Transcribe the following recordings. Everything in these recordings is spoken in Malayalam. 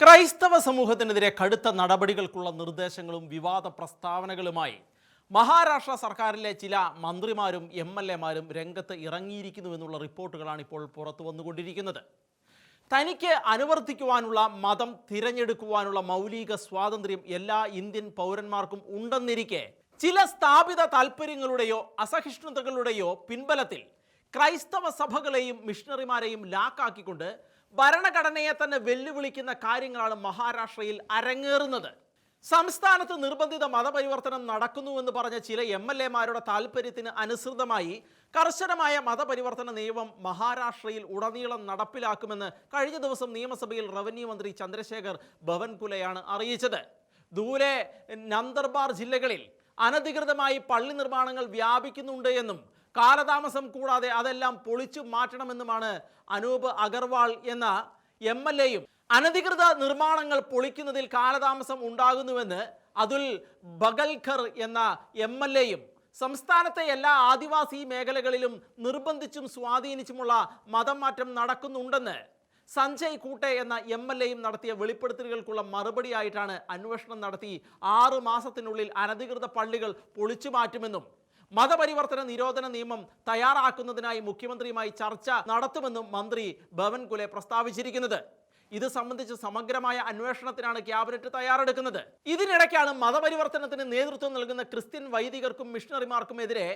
ക്രൈസ്തവ സമൂഹത്തിനെതിരെ കടുത്ത നടപടികൾക്കുള്ള നിർദ്ദേശങ്ങളും വിവാദ പ്രസ്താവനകളുമായി മഹാരാഷ്ട്ര സർക്കാരിലെ ചില മന്ത്രിമാരും എം എൽ എമാരും രംഗത്ത് ഇറങ്ങിയിരിക്കുന്നുവെന്നുള്ള റിപ്പോർട്ടുകളാണ് ഇപ്പോൾ പുറത്തു വന്നുകൊണ്ടിരിക്കുന്നത്. തനിക്ക് അനുവർത്തിക്കുവാനുള്ള മതം തിരഞ്ഞെടുക്കുവാനുള്ള മൗലിക സ്വാതന്ത്ര്യം എല്ലാ ഇന്ത്യൻ പൗരന്മാർക്കും ഉണ്ടെന്നിരിക്കെ ചില സ്ഥാപിത താൽപ്പര്യങ്ങളുടെയോ അസഹിഷ്ണുതകളുടെയോ പിൻബലത്തിൽ ക്രൈസ്തവ സഭകളെയും മിഷണറിമാരെയും ലാക്കാക്കിക്കൊണ്ട് ഭരണഘടനയെ തന്നെ വെല്ലുവിളിക്കുന്ന കാര്യങ്ങളാണ് മഹാരാഷ്ട്രയിൽ അരങ്ങേറുന്നത്. സംസ്ഥാനത്ത് നിർബന്ധിത മതപരിവർത്തനം നടക്കുന്നുവെന്ന് പറഞ്ഞ ചില എം എൽ എമാരുടെ താല്പര്യത്തിന് അനുസൃതമായി കർശനമായ മതപരിവർത്തന നിയമം മഹാരാഷ്ട്രയിൽ ഉടനീളം നടപ്പിലാക്കുമെന്ന് കഴിഞ്ഞ ദിവസം നിയമസഭയിൽ റവന്യൂ മന്ത്രി ചന്ദ്രശേഖർ ഭവൻകുലയാണ് അറിയിച്ചത്. ദൂരെ നന്ദർബാർ ജില്ലകളിൽ അനധികൃതമായി പള്ളി നിർമ്മാണങ്ങൾ വ്യാപിക്കുന്നുണ്ട് എന്നും കാലതാമസം കൂടാതെ അതെല്ലാം പൊളിച്ചു മാറ്റണമെന്നുമാണ് അനൂപ് അഗർവാൾ എന്ന എം എൽ എയും. അനധികൃത നിർമ്മാണങ്ങൾ പൊളിക്കുന്നതിൽ കാലതാമസം ഉണ്ടാകുന്നുവെന്ന് അതുൽ ബഗൽഖർ എന്ന എം എൽ എയും. സംസ്ഥാനത്തെ എല്ലാ ആദിവാസി മേഖലകളിലും നിർബന്ധിച്ചും സ്വാധീനിച്ചുമുള്ള മതം മാറ്റം നടക്കുന്നുണ്ടെന്ന് സഞ്ജയ് കൂട്ടെ എന്ന എം എൽ എയും നടത്തിയ വെളിപ്പെടുത്തലുകൾക്കുള്ള മറുപടിയായിട്ടാണ് അന്വേഷണം നടത്തി ആറ് മാസത്തിനുള്ളിൽ അനധികൃത പള്ളികൾ പൊളിച്ചു മാറ്റുമെന്നും മതപരിവർത്തന നിരോധന നിയമം തയ്യാറാക്കുന്നതിനായി മുഖ്യമന്ത്രിയുമായി ചർച്ച നടത്തുമെന്നും മന്ത്രി ഭവൻ കുലെ പ്രസ്താവിച്ചിരിക്കുന്നത്. ഇത് സംബന്ധിച്ച് സമഗ്രമായ അന്വേഷണത്തിനാണ് ക്യാബിനറ്റ് തയ്യാറെടുക്കുന്നത്. ഇതിനിടയ്ക്കാണ് മതപരിവർത്തനത്തിന് നേതൃത്വം നൽകുന്ന ക്രിസ്ത്യൻ വൈദികർക്കും മിഷണറിമാർക്കും എതിരെ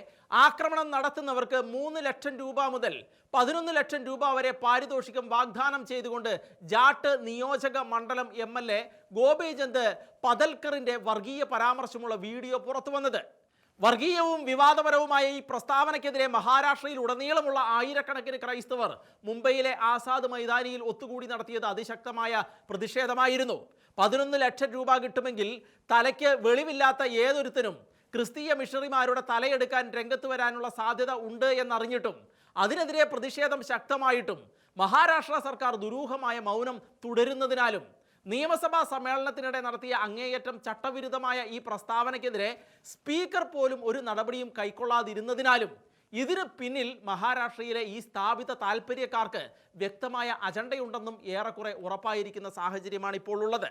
ആക്രമണം നടത്തുന്നവർക്ക് മൂന്ന് ലക്ഷം രൂപ മുതൽ പതിനൊന്ന് ലക്ഷം രൂപ വരെ പാരിതോഷികം വാഗ്ദാനം ചെയ്തുകൊണ്ട് ജാട്ട് നിയോജക മണ്ഡലം എം എൽ എ ഗോപിചന്ദ് പതൽക്കറിന്റെ വർഗീയ പരാമർശമുള്ള വീഡിയോ പുറത്തു വന്നത് വർഗീയവും വിവാദപരവുമായ ഈ പ്രസ്താവനയ്ക്കെതിരെ മഹാരാഷ്ട്രയിൽ ഉടനീളമുള്ള ആയിരക്കണക്കിന് ക്രൈസ്തവർ മുംബൈയിലെ ആസാദ് മൈതാനിയിൽ ഒത്തുകൂടി നടത്തിയത് അതിശക്തമായ പ്രതിഷേധമായിരുന്നു. പതിനൊന്ന് ലക്ഷം രൂപ കിട്ടുമെങ്കിൽ തലയ്ക്ക് വെളിവില്ലാത്ത ഏതൊരുത്തനും ക്രിസ്തീയ മിഷണറിമാരുടെ തലയെടുക്കാൻ രംഗത്ത് വരാനുള്ള സാധ്യത ഉണ്ട് എന്നറിഞ്ഞിട്ടും അതിനെതിരെ പ്രതിഷേധം ശക്തമായിട്ടും മഹാരാഷ്ട്ര സർക്കാർ ദുരൂഹമായ മൗനം തുടരുന്നതിനാലും നിയമസഭാ സമ്മേളനത്തിനിടെ നടത്തിയ അങ്ങേയറ്റം ചട്ടവിരുദ്ധമായ ഈ പ്രസ്താവനയ്ക്കെതിരെ സ്പീക്കർ പോലും ഒരു നടപടിയും കൈക്കൊള്ളാതിരുന്നതിനാലും ഇതിന് പിന്നിൽ മഹാരാഷ്ട്രയിലെ ഈ സ്ഥാപിത താൽപ്പര്യക്കാർക്ക് വ്യക്തമായ അജണ്ടയുണ്ടെന്നും ഏറെക്കുറെ ഉറപ്പായിരിക്കുന്ന സാഹചര്യമാണ് ഇപ്പോൾ ഉള്ളത്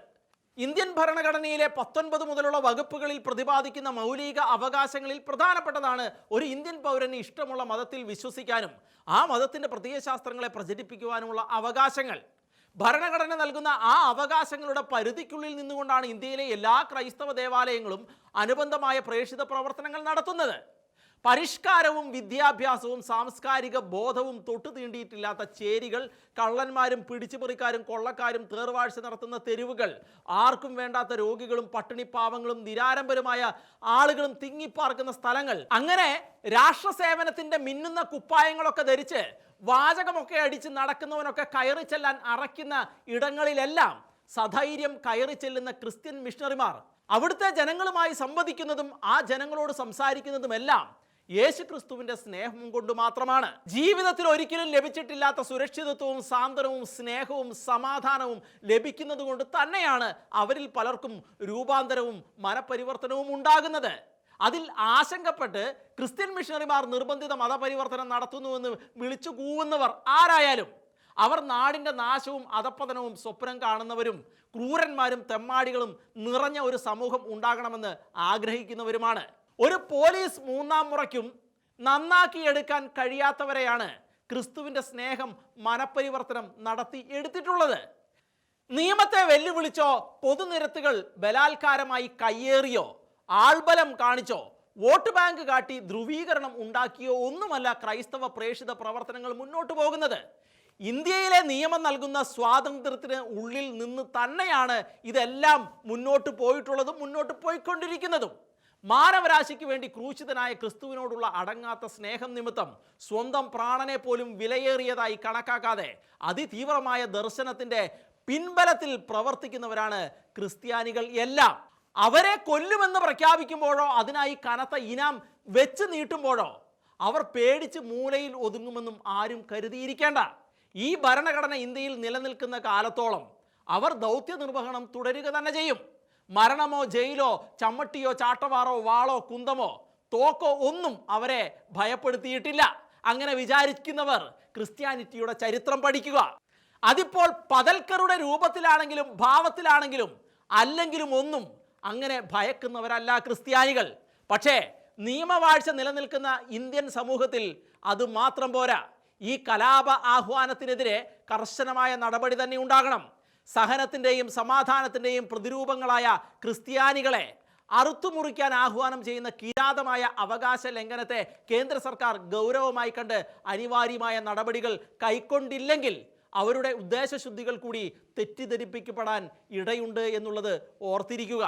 ഇന്ത്യൻ ഭരണഘടനയിലെ പത്തൊൻപത് മുതലുള്ള വകുപ്പുകളിൽ പ്രതിപാദിക്കുന്ന മൗലിക അവകാശങ്ങളിൽ പ്രധാനപ്പെട്ടതാണ് ഒരു ഇന്ത്യൻ പൗരന് ഇഷ്ടമുള്ള മതത്തിൽ വിശ്വസിക്കാനും ആ മതത്തിന്റെ പ്രത്യയശാസ്ത്രങ്ങളെ പ്രചരിപ്പിക്കുവാനുമുള്ള അവകാശങ്ങൾ. ഭരണഘടന നൽകുന്ന ആ അവകാശങ്ങളുടെ പരിധിക്കുള്ളിൽ നിന്നുകൊണ്ടാണ് ഇന്ത്യയിലെ എല്ലാ ക്രൈസ്തവ ദേവാലയങ്ങളും അനുബന്ധമായ പ്രേക്ഷിത പ്രവർത്തനങ്ങൾ നടത്തുന്നത്. പരിഷ്കാരവും വിദ്യാഭ്യാസവും സാംസ്കാരിക ബോധവും തൊട്ടു തീണ്ടിയിട്ടില്ലാത്ത ചേരികൾ കള്ളന്മാരും പിടിച്ചുപറിക്കാരും കൊള്ളക്കാരും തേർവാഴ്ച നടത്തുന്ന തെരുവുകൾ ആർക്കും വേണ്ടാത്ത രോഗികളും പട്ടിണിപ്പാവങ്ങളും നിരാരംഭരുമായ ആളുകളും തിങ്ങിപ്പാർക്കുന്ന സ്ഥലങ്ങൾ. അങ്ങനെ രാഷ്ട്രസേവനത്തിന്റെ മിന്നുന്ന കുപ്പായങ്ങളൊക്കെ ധരിച്ച് വാചകമൊക്കെ അടിച്ച് നടക്കുന്നവനൊക്കെ കയറി ചെല്ലാൻ അറയ്ക്കുന്ന ഇടങ്ങളിലെല്ലാം സധൈര്യം കയറി ചെല്ലുന്ന ക്രിസ്ത്യൻ മിഷണറിമാർ. അവിടുത്തെ ജനങ്ങളുമായി സംവദിക്കുന്നതും ആ ജനങ്ങളോട് സംസാരിക്കുന്നതുമെല്ലാം യേശു ക്രിസ്തുവിന്റെ സ്നേഹം കൊണ്ട് മാത്രമാണ്. ജീവിതത്തിൽ ഒരിക്കലും ലഭിച്ചിട്ടില്ലാത്ത സുരക്ഷിതത്വവും സാന്ത്വനവും സ്നേഹവും സമാധാനവും ലഭിക്കുന്നത് കൊണ്ട് തന്നെയാണ് അവരിൽ പലർക്കും രൂപാന്തരവും മനപരിവർത്തനവും ഉണ്ടാകുന്നത്. അതിൽ ആശങ്കപ്പെട്ട് ക്രിസ്ത്യൻ മിഷണറിമാർ നിർബന്ധിത മതപരിവർത്തനം നടത്തുന്നുവെന്ന് വിളിച്ചു കൂവുന്നവർ ആരായാലും അവർ നാടിന്റെ നാശവും അധപ്പതനവും സ്വപ്നം കാണുന്നവരും ക്രൂരന്മാരും തെമ്മാടികളും നിറഞ്ഞ ഒരു സമൂഹം ഉണ്ടാകണമെന്ന് ആഗ്രഹിക്കുന്നവരുമാണ്. ഒരു പോലീസ് മൂന്നാം മുറയ്ക്കും നന്നാക്കിയെടുക്കാൻ കഴിയാത്തവരെയാണ് ക്രിസ്തുവിന്റെ സ്നേഹം മനപരിവർത്തനം നടത്തി എടുത്തിട്ടുള്ളത്. നിയമത്തെ വെല്ലുവിളിച്ചോ പൊതുനിരത്തുകൾ ബലാത്കാരമായി കയ്യേറിയോ ആൾബലം കാണിച്ചോ വോട്ട് ബാങ്ക് കാട്ടി ധ്രുവീകരണം ഉണ്ടാക്കിയോ ഒന്നുമല്ല ക്രൈസ്തവ പ്രേക്ഷിത പ്രവർത്തനങ്ങൾ മുന്നോട്ട് പോകുന്നത്. ഇന്ത്യയിലെ നിയമം നൽകുന്ന സ്വാതന്ത്ര്യത്തിന് ഉള്ളിൽ നിന്ന് തന്നെയാണ് ഇതെല്ലാം മുന്നോട്ട് പോയിട്ടുള്ളതും മുന്നോട്ട് പോയിക്കൊണ്ടിരിക്കുന്നതും. മാനവരാശിക്ക് വേണ്ടി ക്രൂശിതനായ ക്രിസ്തുവിനോടുള്ള അടങ്ങാത്ത സ്നേഹം നിമിത്തം സ്വന്തം പ്രാണനെ പോലും വിലയേറിയതായി കണക്കാക്കാതെ അതിതീവ്രമായ ദർശനത്തിന്റെ പിൻബലത്തിൽ പ്രവർത്തിക്കുന്നവരാണ് ക്രിസ്ത്യാനികൾ എല്ലാം. അവരെ കൊല്ലുമെന്ന് പ്രഖ്യാപിക്കുമ്പോഴോ അതിനായി കനത്ത ഇനാം വെച്ച് നീട്ടുമ്പോഴോ അവർ പേടിച്ച് മൂലയിൽ ഒതുങ്ങുമെന്നും ആരും കരുതിയിരിക്കേണ്ട. ഈ ഭരണഘടന ഇന്ത്യയിൽ നിലനിൽക്കുന്ന കാലത്തോളം അവർ ദൗത്യ നിർവഹണം തുടരുക തന്നെ ചെയ്യും. മരണമോ ജയിലോ ചമ്മട്ടിയോ ചാട്ടവാറോ വാളോ കുന്തമോ തോക്കോ ഒന്നും അവരെ ഭയപ്പെടുത്തിയിട്ടില്ല. അങ്ങനെ വിചാരിക്കുന്നവർ ക്രിസ്ത്യാനിറ്റിയുടെ ചരിത്രം പഠിക്കുക. അതിപ്പോൾ പതൽക്കറുടെ രൂപത്തിലാണെങ്കിലും ഭാവത്തിലാണെങ്കിലും അല്ലെങ്കിലും ഒന്നും അങ്ങനെ ഭയക്കുന്നവരല്ല ക്രിസ്ത്യാനികൾ. പക്ഷേ നിയമവാഴ്ച നിലനിൽക്കുന്ന ഇന്ത്യൻ സമൂഹത്തിൽ അത് മാത്രം പോരാ. ഈ കലാപ ആഹ്വാനത്തിനെതിരെ കർശനമായ നടപടി തന്നെ ഉണ്ടാകണം. സഹനത്തിന്റെയും സമാധാനത്തിന്റെയും പ്രതിരൂപങ്ങളായ ക്രിസ്ത്യാനികളെ അറുത്തുമുറിക്കാൻ ആഹ്വാനം ചെയ്യുന്ന കിരാതമായ അവകാശ ലംഘനത്തെ കേന്ദ്ര സർക്കാർ ഗൗരവമായി കണ്ട് അനിവാര്യമായ നടപടികൾ കൈക്കൊണ്ടില്ലെങ്കിൽ അവരുടെ ഉദ്ദേശശുദ്ധികൾ കൂടി തെറ്റിദ്ധരിപ്പിക്കപ്പെടാൻ ഇടയുണ്ട് എന്നുള്ളത് ഓർത്തിരിക്കുക.